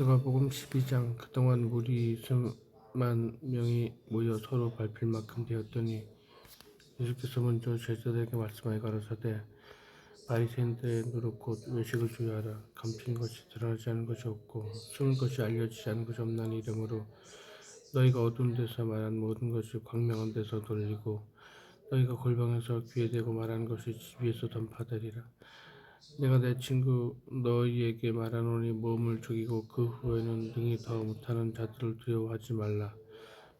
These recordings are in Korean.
누가복음 12장 그동안 무리 수만 명이 모여 서로 밟힐 만큼 되었더니 예수께서 먼저 제자들에게 말씀하여 가라사대 바리새인들의 노릇 곧 외식을 주의하라. 감춘 것이 드러나지 않은 것이 없고 숨은 것이 알려지지 않은 것이 없나니 이러므로 너희가 어두운 데서 말한 모든 것이 광명한 데서 돌리고 너희가 골방에서 귀에 대고 말하는 것이 집 위에서 던파되리라 내가 내 친구 너희에게 말하노니 몸을 죽이고 그 후에는 능히 더 못하는 자들을 두려워하지 말라.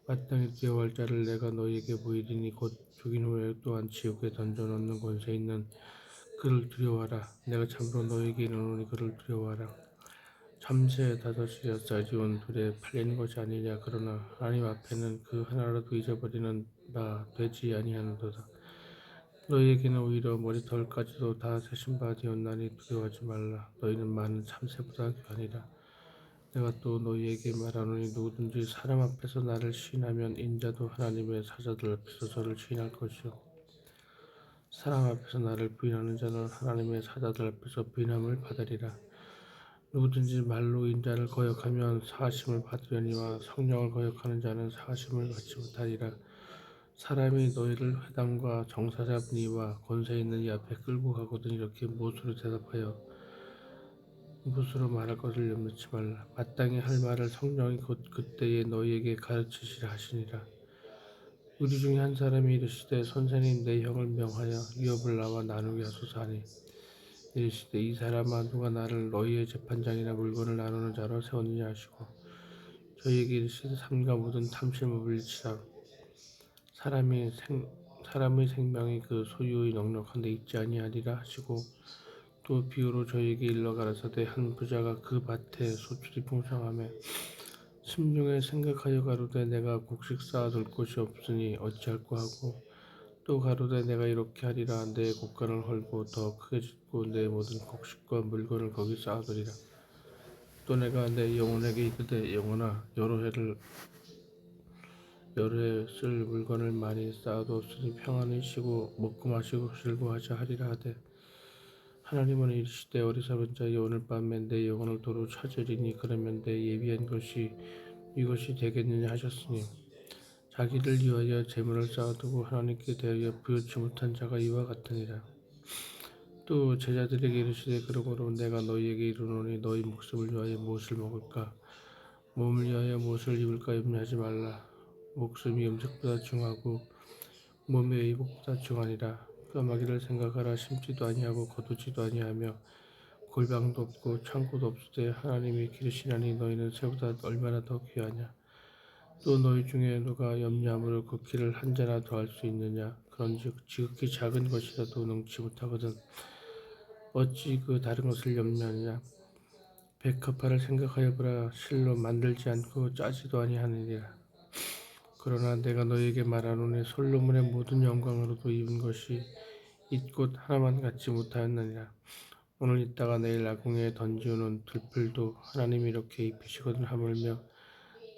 마땅히 두려워할 자를 내가 너희에게 보이리니 곧 죽인 후에 또한 지옥에 던져넣는 권세 있는 그를 두려워하라. 내가 참으로 너희에게 이르노니 그를 두려워하라. 참새 다섯이 엿사지 온 둘에 팔리는 것이 아니냐 그러나 하나님 앞에는 그 하나라도 잊어버리는 바 되지 아니하는도다. 너희에게는 오히려 머리털까지도 다 세신 바 되었나니 두려워하지 말라. 너희는 많은 참새보다 귀하니라. 내가 또 너희에게 말하노니 누구든지 사람 앞에서 나를 시인하면 인자도 하나님의 사자들 앞에서 저를 시인할 것이요. 사람 앞에서 나를 부인하는 자는 하나님의 사자들 앞에서 부인함을 받으리라. 누구든지 말로 인자를 거역하면 사하심을 받으려니와 성령을 거역하는 자는 사하심을 받지 못하리라. 사람이 너희를 회당과 정사잡니와 권세 있는 이 앞에 끌고 가거든 이렇게 무엇으로 대답하여 무엇으로 말할 것을 염려치 말라. 마땅히 할 말을 성령이 곧 그때에 너희에게 가르치시라 하시니라. 우리 중에 한 사람이 이르시되 선생님 내 형을 명하여 위협을 나와 나누게 하소서 하니 이르시되 이 사람아 누가 나를 너희의 재판장이나 물건을 나누는 자로 세웠느냐 하시고 저희에게 이르시되 삼가 모든 탐심을 물리치라 사람이 생, 사람의 생명이 그 소유의 넉넉한데 있지 아니하리라 하시고 또 비유로 저에게 일러 가라사대 한 부자가 그 밭에 소출이 풍성함에 심중에 생각하여 가로되 내가 곡식 쌓아둘 곳이 없으니 어찌할꼬 하고 또 가로되 내가 이렇게 하리라. 내 곡간을 헐고 더 크게 짓고 내 모든 곡식과 물건을 거기 쌓아두리라. 또 내가 내 영혼에게 이르되 영혼아 여러 해를 해쓸 물건을 많이 쌓아두었으니 평안히 쉬고 먹고 마시고 즐거워하자 하리라 하되 하나님은 이르시되 어리석은 자여 오늘 밤에 내 영혼을 도로 찾으리니 그러면 내 예비한 것이 이것이 되겠느냐 하셨으니 자기를 위하여 재물을 쌓아두고 하나님께 대하여 부여치 못한 자가 이와 같으니라. 또 제자들에게 이르시되 그러므로 내가 너희에게 이르노니 너희 목숨을 위하여 무엇을 먹을까? 몸을 위하여 무엇을 입을까 염려하지 말라 목숨이 음식보다 중하고 몸의 의복보다 중하니라. 까마귀를 생각하라 심지도 아니하고 거두지도 아니하며 골방도 없고 창고도 없으되 하나님이 기르시나니 너희는 새보다 얼마나 더 귀하냐? 또 너희 중에 누가 염려함으로 그 길을 한 자나 더할 수 있느냐? 그런즉 지극히 작은 것이라도 능치 못하거든 어찌 그 다른 것을 염려하느냐? 백합화를 생각하여 보라. 실로 만들지 않고 짜지도 아니하느니라 그러나 내가 너에게 말하노니 솔로몬의 모든 영광으로도 입은 것이 이곳 하나만 갖지 못하였느니라. 오늘 있다가 내일 아궁에 던지오는 들풀도 하나님이 이렇게 입히시거든 하물며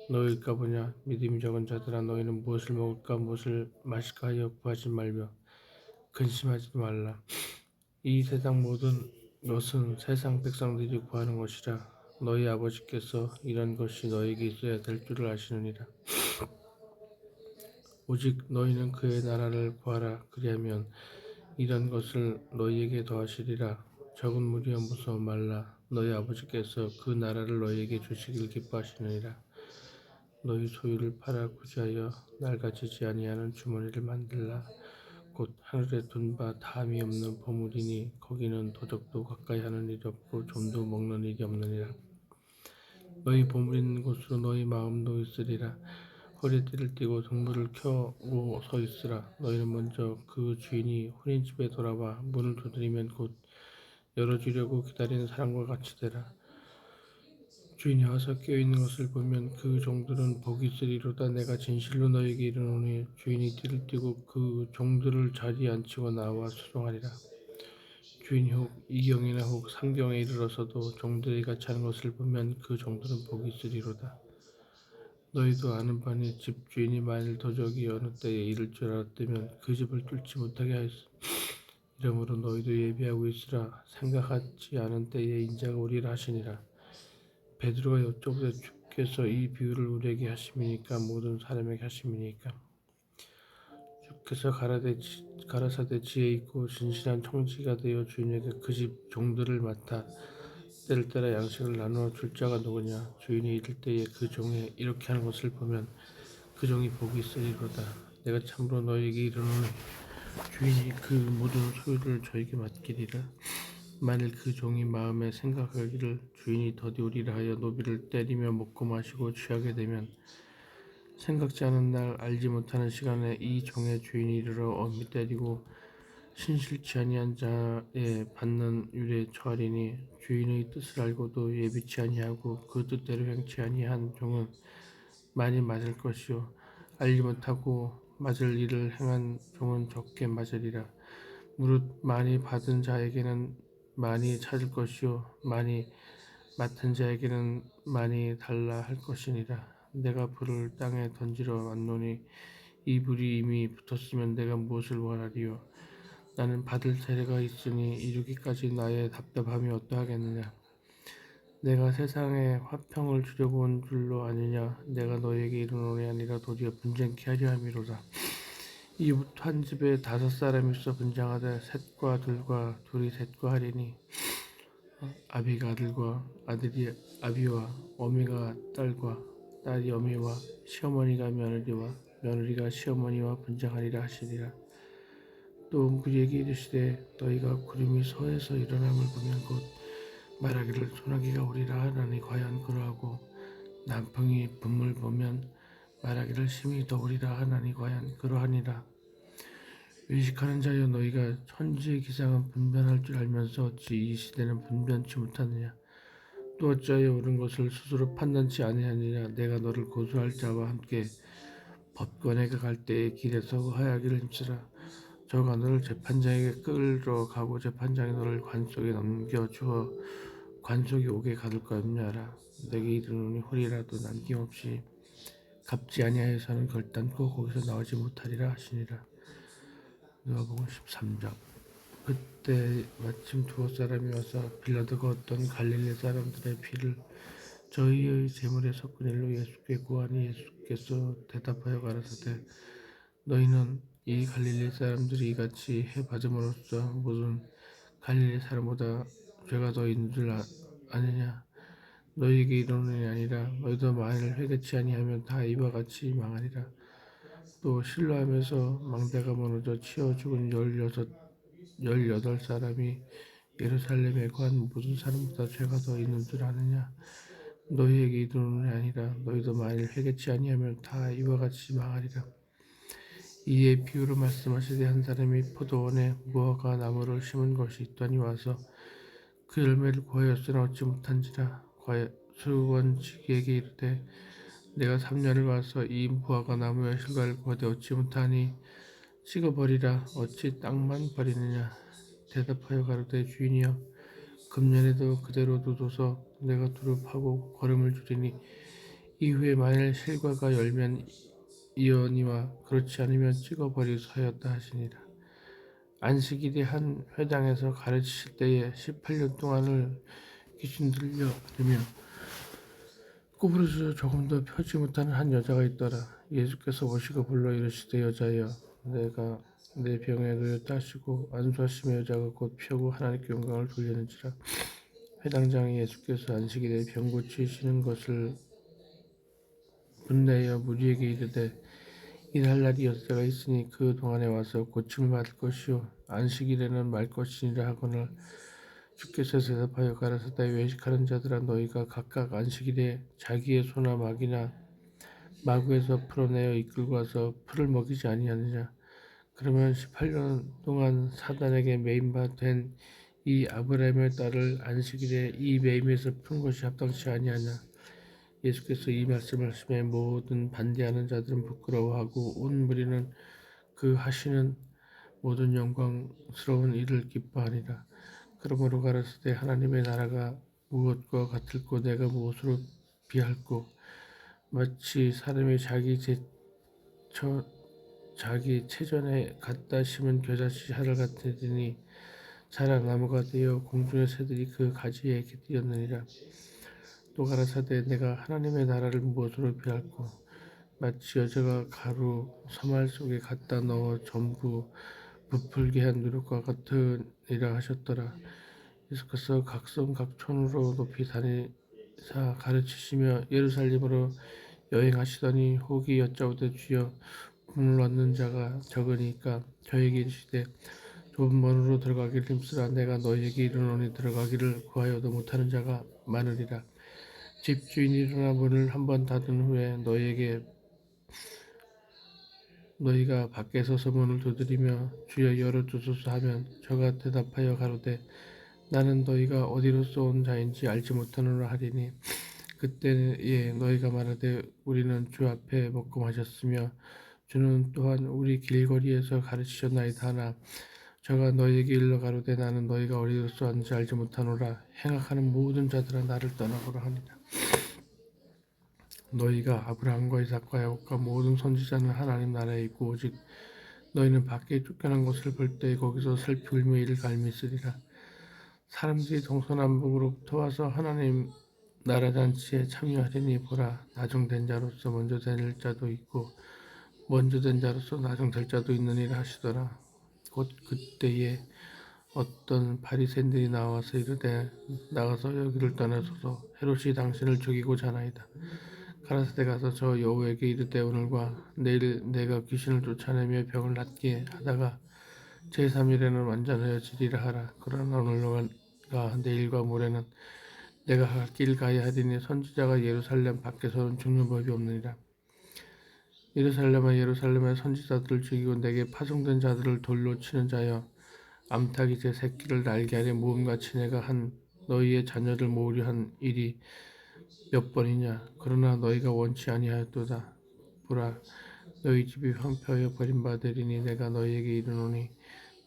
너희일까 보냐 믿음이 적은 자들아 너희는 무엇을 먹을까 무엇을 마실까 하여 구하지 말며 근심하지도 말라. 이 세상 모든 것은 세상 백성들이 구하는 것이라 너희 아버지께서 이런 것이 너에게 있어야 될 줄을 아시느니라. 오직 너희는 그의 나라를 구하라. 그리하면 이런 것을 너희에게 더하시리라. 적은 무리여 무서워 말라. 너희 아버지께서 그 나라를 너희에게 주시길 기뻐하시느니라. 너희 소유를 팔아 구제하여 낡아지지 아니하는 주머니를 만들라. 곧 하늘에 둔 바 다함이 없는 보물이니 거기는 도적도 가까이 하는 일이 없고 좀도 먹는 일이 없느니라. 너희 보물 있는 곳으로 너희 마음도 있으리라 허리띠를 띠고 등불을 켜고 서 있으라. 너희는 먼저 그 주인이 혼인 집에 돌아와 문을 두드리면 곧 열어주려고 기다리는 사람과 같이 되라. 주인이 와서 깨어있는 것을 보면 그 종들은 복이 있으리로다 내가 진실로 너에게 이르노니 주인이 띠를 띠고 그 종들을 자리에 앉히고 나와 수송하리라. 주인이 혹 이경이나 혹 삼경에 이르러서도 종들이 같이 하는 것을 보면 그 종들은 복이 있으리로다. 너희도 아는 바니 집 주인이 만일 도적이 어느 때에 이를 줄 알았다면 그 집을 뚫지 못하게 하였어. 이러므로 너희도 예비하고 있으라 생각하지 않은 때에 인자가 오리라 하시니라. 베드로가 여쭤보되 주께서 이 비유를 우리에게 하심이니까 모든 사람에게 하심이니까 주께서 가라되 지- 가라사대 지혜 있고 진실한 청지가 되어 주인에게 그 집 종들을 맡아 때를 따라 양식을 나누어 줄 자가 누구냐? 주인이 이를 때에 그 종이 이렇게 하는 것을 보면 그 종이 복이 있으리로다. 내가 참으로 너에게 이르노니 주인이 그 모든 소유를 저에게 맡기리라. 만일 그 종이 마음에 생각하기를 주인이 더디우리라 하여 노비를 때리며 먹고 마시고 취하게 되면 생각지 않은 날 알지 못하는 시간에 이 종의 주인이 이르러 엄히 때리고 신실치 아니한 자의 받는 율에 처하리니 주인의 뜻을 알고도 예비치 아니하고 그 뜻대로 행치 아니한 종은 많이 맞을 것이요. 알지 못하고 맞을 일을 행한 종은 적게 맞으리라. 무릇 많이 받은 자에게는 많이 찾을 것이요. 많이 맡은 자에게는 많이 달라 할 것이니라. 내가 불을 땅에 던지러 왔노니 이 불이 이미 붙었으면 내가 무엇을 원하리요 나는 받을 세례가 있으니 이르기까지 나의 답답함이 어떠하겠느냐? 내가 세상에 화평을 주려고 온 줄로 아느냐? 내가 너에게 이르노니 아니라 도리어 분쟁케 하려 함이로다. 이웃 한 집에 다섯 사람이 있어 분쟁하되 셋과 둘과 둘이 셋과 하리니 어, 아비가 아들과 아들이 아비와 어미가 딸과 딸이 어미와 시어머니가 며느리와 며느리가 시어머니와 분쟁하리라 하시니라 또 그에게 이르시되 너희가 구름이 서에서 일어남을 보면 곧 말하기를 소나기가 오리라 하나니 과연 그러하고 남풍이 분물 보면 말하기를 심히 더우리라 하나니 과연 그러하니라. 외식하는 자여 너희가 천지의 기상은 분변할 줄 알면서 어찌 이 시대는 분변치 못하느냐? 또 어찌하여 옳은 것을 스스로 판단치 아니하느냐? 내가 너를 고소할 자와 함께 법관에 갈 때에 길에서 화야기를 힘쓰라 저가 너를 재판장에게 끌러 가고 재판장이 너를 관 속에 넘겨 주어 관 속에 오게 가둘 까 없냐라. 내게 이르노니 홀이라도 남김없이 갚지 아니하여서는 결단코 거기서 나오지 못하리라 하시니라. 누가복음 13장. 그때 마침 두어 사람이 와서 빌라도가 어떤 갈릴리 사람들의 피를 저희의 재물에 섞은 일로 예수께 구하니 예수께서 대답하여 가라사대 너희는 이 갈릴리 사람들이 이같이 해 받음으로써 무슨 갈릴리 사람보다 죄가 더 있는 줄 아, 아느냐? 너희에게 이르노니 아니라 너희도 만일 회개치 아니하면 다 이와 같이 망하리라. 또 신로하면서 망대가 무너져 치어 죽은 열여섯 열여덟 사람이 예루살렘에 관 모든 사람보다 죄가 더 있는 줄 아느냐? 너희에게 이르노니 아니라 너희도 만일 회개치 아니하면 다 이와 같이 망하리라 이에 비유로 말씀하시되 한 사람이 포도원에 무화과 나무를 심은 것이 있더니 와서 그 열매를 구하였으나 얻지 못한지라 수원지기에게 이르되 내가 3년을 와서 이 무화과 나무의 실과를 구하되 얻지 못하니 찍어버리라. 어찌 땅만 버리느냐? 대답하여 가로되 주인이여 금년에도 그대로 두소서 내가 두릅하고 걸음을 줄이니 이후에 만일 실과가 열면 이언이와 그렇지 않으면 찍어버리소하였다 하시니라 안식일이 한 회당에서 가르치실 때에 18년 동안을 귀신 들려 들며 꾸부르져 조금도 펴지 못하는 한 여자가 있더라. 예수께서 오시고 불러 이르시되 여자여 내가 내 병에 놓였다 하시고 안수하심의 여자가 곧 펴고 하나님께 영광을 돌리는지라 회당장이 예수께서 안식일에 병 고치시는 것을 분내어 무리에게 이르되 일할 날이 여자가 있으니 그 동안에 와서 고침을 받을 것이요. 안식일에는 말 것이니라 하거늘 주께서 대답하여 가라사대 외식하는 자들아 너희가 각각 안식일에 자기의 소나 막이나 마구에서 풀어내어 이끌고 와서 풀을 먹이지 아니하느냐? 그러면 18년 동안 사단에게 매인 바된이 아브라함의 딸을 안식일에 이 매임에서 푼 것이 합당치 아니하냐 예수께서 이 말씀을 하심에 모든 반대하는 자들은 부끄러워하고 온 무리는 그 하시는 모든 영광스러운 일을 기뻐하니라. 그러므로 가라사대 하나님의 나라가 무엇과 같을꼬? 내가 무엇으로 비할꼬? 마치 사람이 자기 제처 자기 체전에 갖다 심은 겨자씨 하늘 같으니 자라 나무가 되어 공중의 새들이 그 가지에 이렇게 뛰었느니라 또 가라사대 내가 하나님의 나라를 무엇으로 비할꼬 마치 여자가 가루 서말 속에 갖다 넣어 전부 부풀게 한 누룩과 같으니라 하셨더라. 예수께서 각성 각촌으로 높이 다니사 가르치시며 예루살렘으로 여행하시더니 혹이 여짜오되 주여 문을 얻는 자가 적으니까 저에게 이르시되 좁은 문으로 들어가기를 힘쓰라. 내가 너희에게 이르노니 들어가기를 구하여도 못하는 자가 많으리라 집주인이 일어나 문을 한 번 닫은 후에 너희에게 너희가 밖에 서서 문을 두드리며 주여 열어주소서 하면 저가 대답하여 가로되 나는 너희가 어디로서 온 자인지 알지 못하노라 하리니 그때에 너희가 말하되 우리는 주 앞에 먹고 마셨으며 주는 또한 우리 길거리에서 가르치셨나이다 하나 저가 너희에게 일러 가로되 나는 너희가 어디로서 왔는지 알지 못하노라 행악하는 모든 자들아 나를 떠나보라 하니라 너희가 아브라함과 이삭과 야곱과 모든 선지자는 하나님 나라에 있고 오직 너희는 밖에 쫓겨난 것을 볼 때 거기서 슬피 울며 이를 갈미쓰리라. 사람들이 동서남북으로부터 와서 하나님 나라 잔치에 참여하리니 보라 나중된 자로서 먼저 될 자도 있고 먼저 된 자로서 나중될 자도 있느니라 하시더라. 곧 그때에 어떤 바리새인들이 나와서 이르되 나가서 여기를 떠나소서. 헤롯이 당신을 죽이고자 하나이다 가라사대 가서 저 여우에게 이르되 오늘과 내일 내가 귀신을 쫓아내며 병을 낫게 하다가 제3일에는 완전하여지리라 하라. 그러나 오늘과 내일과 모레는 내가 갈길 가야 하리니 선지자가 예루살렘 밖에서는 죽는 법이 없느니라. 예루살렘아 예루살렘의 선지자들을 죽이고 내게 파송된 자들을 돌로 치는 자여 암탉이 제 새끼를 날게 하려 모험같이 내가 한 너희의 자녀를 모으려 한 일이 몇 번이냐? 그러나 너희가 원치 아니하였도다. 보라 너희 집이 황폐하여 버림받으리니 내가 너희에게 이르노니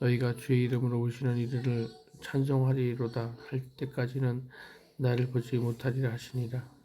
너희가 주의 이름으로 오시는 이들을 찬송하리로다. 할 때까지는 나를 보지 못하리라 하시니라